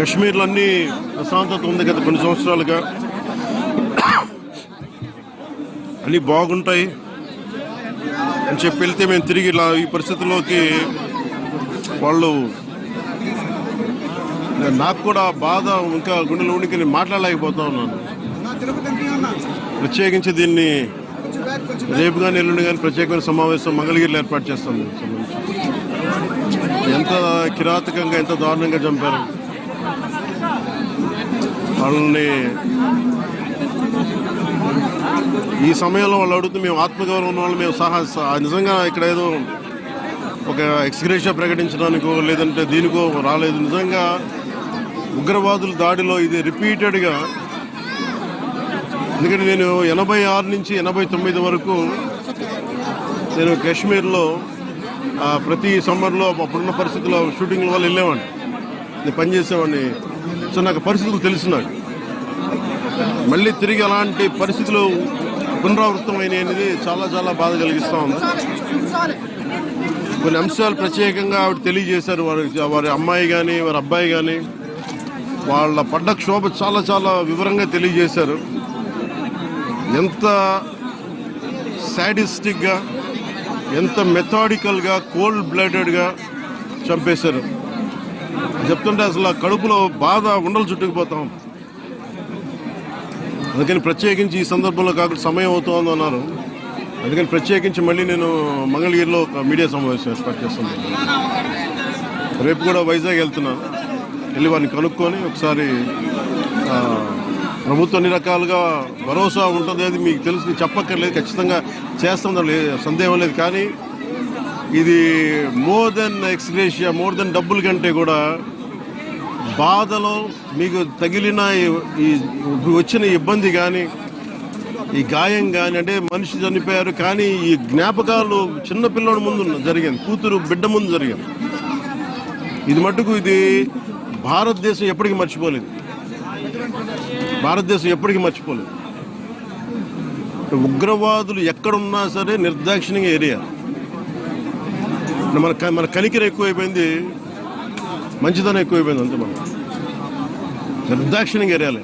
కశ్మీర్లో అన్ని ప్రశాంతత ఉంది గత కొన్ని సంవత్సరాలుగా. అన్నీ బాగుంటాయి. అని చెప్పి వెళ్తే మేము తిరిగి ఇలా ఈ పరిస్థితుల్లోకి వాళ్ళు నాకు కూడా బాధ ఇంకా గుండెలో ఉనికి నేను మాట్లాడలేకపోతా ఉన్నాను. ప్రత్యేకించి దీన్ని రేపు కానీ ఎల్లుండి కానీ ప్రత్యేకమైన సమావేశం మంగళగిరిలో ఏర్పాటు చేస్తాం. ఎంత కిరాతకంగా ఎంత దారుణంగా చంపారు. వాళ్ళని ఈ సమయంలో వాళ్ళు అడుగుతూ మేము ఆత్మగౌరవం ఉన్న వాళ్ళు మేము సహా నిజంగా ఇక్కడ ఏదో ఒక ఎక్స్గ్రేషియా ప్రకటించడానికో లేదంటే దీనికో రాలేదు. నిజంగా ఉగ్రవాదుల దాడిలో ఇది రిపీటెడ్గా ఎందుకంటే నేను ఎనభై ఆరు నుంచి ఎనభై తొమ్మిది వరకు నేను కాశ్మీర్లో ప్రతి సమ్మర్లో అప్పుడున్న పరిస్థితుల్లో షూటింగ్ల వల్ల వెళ్ళేవాడిని. నేను పనిచేసేవాడిని. సో నాకు పరిస్థితులు తెలుసు నాకు మళ్ళీ తిరిగి అలాంటి పరిస్థితులు పునరావృతమైనవి అనేది చాలా చాలా బాధ కలిగిస్తూ ఉంది. కొన్ని అంశాలు ప్రత్యేకంగా ఆవిడ తెలియజేశారు. వారి వారి అమ్మాయి కానీ వారి అబ్బాయి కానీ వాళ్ళ పడ్డ క్షోభ చాలా చాలా వివరంగా తెలియజేశారు. ఎంత సాడిస్టిక్గా ఎంత మెథాడికల్గా కోల్డ్ బ్లడెడ్గా చంపేశారు. చెప్తుంటే అసలు కడుపులో బాధ ఉండలు చుట్టుకుపోతాం. అందుకని ప్రత్యేకించి ఈ సందర్భంలో కాకుండా సమయం అవుతోంది అన్నారు. అందుకని ప్రత్యేకించి మళ్ళీ నేను మంగళగిరిలో ఒక మీడియా సమావేశం ఏర్పాటు చేస్తున్నాను రేపు కూడా వైజాగ్ వెళ్తున్నాను వెళ్ళి వారిని కనుక్కొని ఒకసారి ప్రభుత్వం అన్ని రకాలుగా భరోసా ఉంటుంది అది మీకు తెలుసు చెప్పక్కర్లేదు ఖచ్చితంగా చేస్తుందో లేదు సందేహం లేదు. కానీ ఇది more than ex gratia more than డబ్బుల కంటే కూడా బాధలో మీకు తగిలిన ఈ- వచ్చిన ఇబ్బంది కానీ ఈ గాయం కానీ అంటే మనిషి చనిపోయారు కానీ ఈ జ్ఞాపకాలు చిన్న పిల్లోడి ముందు జరిగింది కూతురు బిడ్డ ముందు జరిగింది. ఇది మటుకు ఇది భారతదేశం ఎప్పటికీ మర్చిపోలేదు. భారతదేశం ఎప్పటికీ మర్చిపోలేదు. ఉగ్రవాదులు ఎక్కడున్నా సరే నిర్దాక్షిణ్యంగా ఏరియా. మన మన కనికిర ఎక్కువైపోయింది మంచిదనం ఎక్కువైపోయింది అంతే మనం. నిర్దాక్షిణ్యంగా ఏరియాలే.